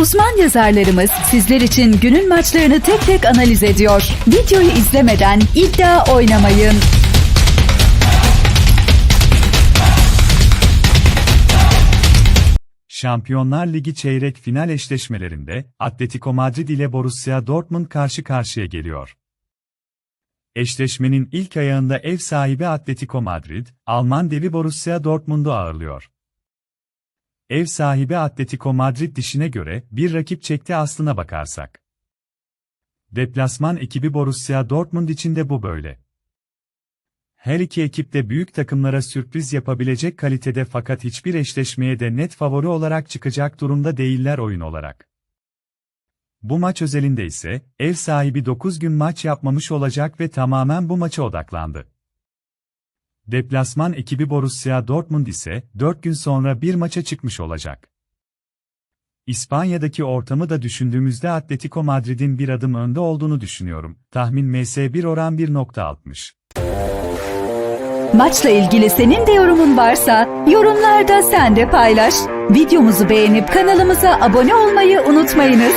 Uzman yazarlarımız sizler için günün maçlarını tek tek analiz ediyor. Videoyu izlemeden iddia oynamayın. Şampiyonlar Ligi çeyrek final eşleşmelerinde Atletico Madrid ile Borussia Dortmund karşı karşıya geliyor. Eşleşmenin ilk ayağında ev sahibi Atletico Madrid, Alman devi Borussia Dortmund'u ağırlıyor. Ev sahibi Atletico Madrid dişine göre bir rakip çekti aslına bakarsak. Deplasman ekibi Borussia Dortmund için de bu böyle. Her iki ekip de büyük takımlara sürpriz yapabilecek kalitede fakat hiçbir eşleşmeye de net favori olarak çıkacak durumda değiller oyun olarak. Bu maç özelinde ise, ev sahibi 9 gün maç yapmamış olacak ve tamamen bu maça odaklandı. Deplasman ekibi Borussia Dortmund ise, 4 gün sonra bir maça çıkmış olacak. İspanya'daki ortamı da düşündüğümüzde Atletico Madrid'in bir adım önde olduğunu düşünüyorum. Tahmin MS1 oran 1.60. Maçla ilgili senin de yorumun varsa yorumlarda sen de paylaş. Videomuzu beğenip kanalımıza abone olmayı unutmayınız.